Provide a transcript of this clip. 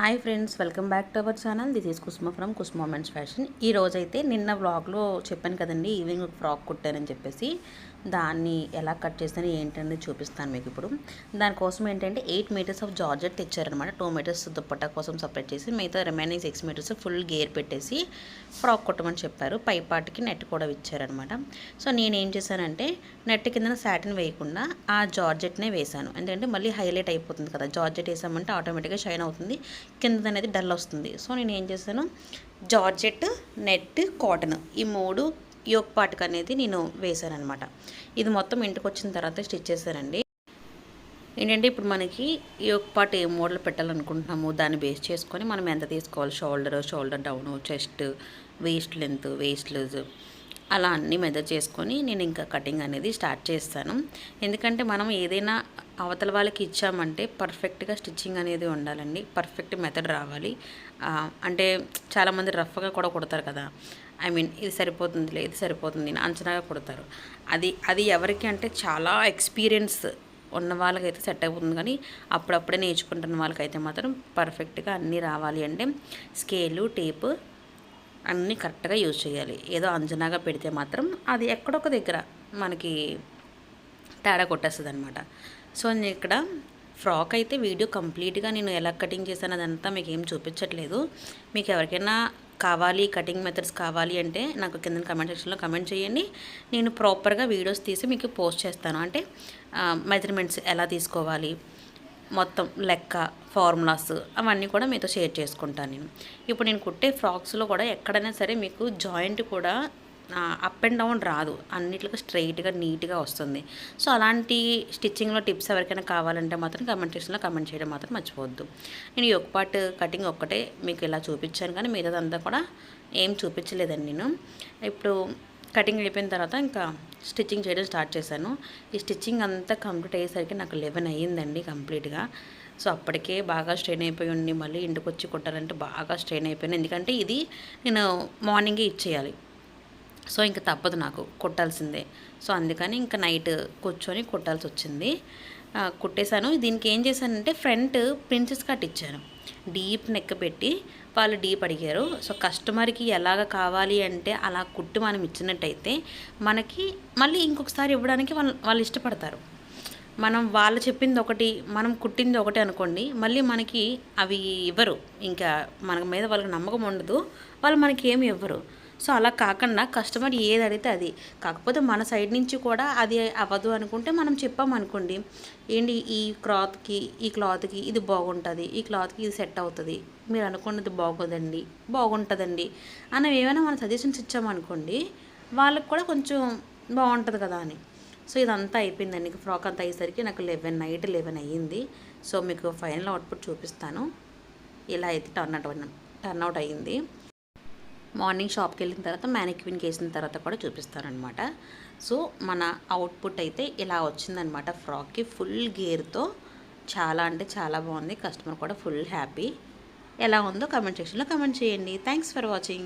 Hi friends welcome back to our channel. This is Kusma from Kusma men's fashion ఈ రోజైతే నిన్న వ్లాగ్లో చెప్పాను కదండి ఈవినింగ్ ఒక ఫ్రాక్ కుట్టానని చెప్పేసి. దాన్ని ఎలా కట్ చేస్తాను ఏంటనేది చూపిస్తాను మీకు ఇప్పుడు. దానికోసం ఏంటంటే ఎయిట్ మీటర్స్ ఆఫ్ జార్జెట్ తెచ్చారనమాట. టూ మీటర్స్ దుప్పట్టా కోసం సపరేట్ చేసి మిగతా రిమైనింగ్ సిక్స్ మీటర్స్ ఫుల్ గేర్ పెట్టేసి ఫ్రాక్ కుట్టమని చెప్పారు. పైపాటికి నెట్ కూడా ఇచ్చారనమాట. సో నేను ఏం చేశానంటే నెట్ కింద సాటిన్ వేయకుండా ఆ జార్జెట్నే వేశాను. ఎందుకంటే మళ్ళీ హైలైట్ అయిపోతుంది కదా. జార్జెట్ వేసామంటే ఆటోమేటిక్గా షైన్ అవుతుంది. కిందది అనేది డల్ వస్తుంది. సో నేను ఏం చేశాను? జార్జెట్ నెట్ కాటన్ ఈ మూడు యోక్ పాటుకు అనేది నేను వేశాను అనమాట ఇది మొత్తం ఇంటికి వచ్చిన తర్వాత స్టిచ్ చేశానండి. ఏంటంటే ఇప్పుడు మనకి యోక్ పార్ట్ ఏ మోడల్ పెట్టాలనుకుంటున్నాము దాన్ని బేస్ చేసుకొని మనం ఎంత తీసుకోవాలి? Shoulder shoulder down chest waist length waist loose అలా అన్నీ మెజర్ చేసుకొని నేను ఇంకా కటింగ్ అనేది స్టార్ట్ చేస్తాను. ఎందుకంటే మనం ఏదైనా అవతల వాళ్ళకి ఇచ్చామంటే పర్ఫెక్ట్గా స్టిచ్చింగ్ అనేది ఉండాలండి. పర్ఫెక్ట్ మెథడ్ రావాలి. అంటే చాలామంది రఫ్గా కూడా కుడతారు కదా. ఐ మీన్ ఇది సరిపోతుంది ఇది సరిపోతుంది అంచనాగా కుడతారు. అది అది ఎవరికి అంటే చాలా ఎక్స్పీరియన్స్ ఉన్న వాళ్ళకైతే సెట్ అయిపోతుంది. కానీ అప్పుడప్పుడే నేర్చుకుంటున్న వాళ్ళకైతే మాత్రం పర్ఫెక్ట్గా అన్నీ రావాలి అంటే స్కేలు టేపు అన్నీ కరెక్ట్గా యూజ్ చేయాలి. ఏదో అంచనాగా పెడితే మాత్రం అది ఎక్కడొక దగ్గర మనకి తేడా కొట్టేస్తుంది అనమాట సో నేను ఇక్కడ ఫ్రాక్ అయితే వీడియో కంప్లీట్గా నేను ఎలా కటింగ్ చేశాను అదంతా మీకు ఏం చూపించట్లేదు. మీకు ఎవరికైనా కావాలి కటింగ్ మెథడ్స్ కావాలి అంటే నాకు కింద కమెంట్ సెక్షన్లో కమెంట్ చేయండి. నేను ప్రాపర్గా వీడియోస్ తీసి మీకు పోస్ట్ చేస్తాను. అంటే మెజర్మెంట్స్ ఎలా తీసుకోవాలి మొత్తం లెక్క ఫార్ములాస్ అవన్నీ కూడా మీతో షేర్ చేసుకుంటాను నేను. ఇప్పుడు నేను కుట్టే ఫ్రాక్స్లో కూడా ఎక్కడైనా సరే మీకు జాయింట్ కూడా అప్ అండ్ డౌన్ రాదు. అన్నిటికీ స్ట్రైట్గా నీట్గా వస్తుంది. సో అలాంటి స్టిచ్చింగ్లో టిప్స్ ఎవరికైనా కావాలంటే మాత్రం కమెంట్ సెక్షన్లో కమెంట్ చేయడం మాత్రం మర్చిపోవద్దు. నేను ఈ పార్ట్ కటింగ్ ఒక్కటే మీకు ఇలా చూపించాను కానీ మిగతాదంతా కూడా ఏం చూపించలేదండి నేను. ఇప్పుడు కటింగ్ అయిపోయిన తర్వాత ఇంకా స్టిచ్చింగ్ చేయడం స్టార్ట్ చేశాను. ఈ స్టిచ్చింగ్ అంతా కంప్లీట్ అయ్యేసరికి నాకు లెవెన్ అయ్యిందండి కంప్లీట్గా. సో అప్పటికే బాగా స్ట్రెయిన్ అయిపోయి ఉండి మళ్ళీ ఇంటికి వచ్చి కుట్టాలంటే బాగా స్ట్రెయిన్ అయిపోయాను. ఎందుకంటే ఇది నేను మార్నింగే ఇచ్చేయాలి. సో ఇంకా తప్పదు నాకు కుట్టాల్సిందే. సో అందుకని ఇంకా నైట్ కూర్చొని కుట్టాల్సి వచ్చింది కుట్టేశాను. దీనికి ఏం చేశానంటే ఫ్రంట్ ప్రిన్సెస్ కట్ ఇచ్చాను. డీప్ నెక్ పెట్టి వాళ్ళు డీప్ అడిగారు. సో కస్టమర్కి ఎలాగ కావాలి అంటే అలా కుట్టి మనం ఇచ్చినట్టయితే మనకి మళ్ళీ ఇంకొకసారి ఇవ్వడానికి వాళ్ళు వాళ్ళు ఇష్టపడతారు. మనం వాళ్ళు చెప్పింది ఒకటి మనం కుట్టింది ఒకటి అనుకోండి మళ్ళీ మనకి అవి ఇవ్వరు. ఇంకా మన మీద వాళ్ళకి నమ్మకం ఉండదు. వాళ్ళు మనకి ఏమి ఇవ్వరు. సో అలా కాకుండా కస్టమర్ ఏది అడిగితే అది. కాకపోతే మన సైడ్ నుంచి కూడా అది అవ్వదు అనుకుంటే మనం చెప్పామనుకోండి. ఏంటి ఈ క్లాత్కి ఈ క్లాత్కి ఇది బాగుంటుంది ఈ క్లాత్కి ఇది సెట్ అవుతుంది. మీరు అనుకున్నది బాగోదండి బాగుంటుందండి అని ఏమైనా మనం సజెషన్స్ ఇచ్చామనుకోండి వాళ్ళకి కూడా కొంచెం బాగుంటుంది కదా అని. సో ఇదంతా అయిపోయిందండి. ఫ్రాక్ అంతా అయ్యేసరికి నాకు లెవెన్ నైట్ లెవెన్ అయ్యింది. సో మీకు ఫైనల్ అవుట్పుట్ చూపిస్తాను. ఇలా అయితే టర్న్ అవుట్ టర్న్ అవుట్ అయ్యింది. మార్నింగ్ షాప్కి వెళ్ళిన తర్వాత మ్యానిక్విన్కి వేసిన తర్వాత కూడా చూపిస్తానమాట సో మన అవుట్పుట్ అయితే ఇలా వచ్చిందనమాట. ఫ్రాక్కి ఫుల్ గేర్తో చాలా అంటే చాలా బాగుంది. కస్టమర్ కూడా ఫుల్ హ్యాపీ. ఎలా ఉందో కమెంట్ సెక్షన్లో కమెంట్ చేయండి. Thanks for watching.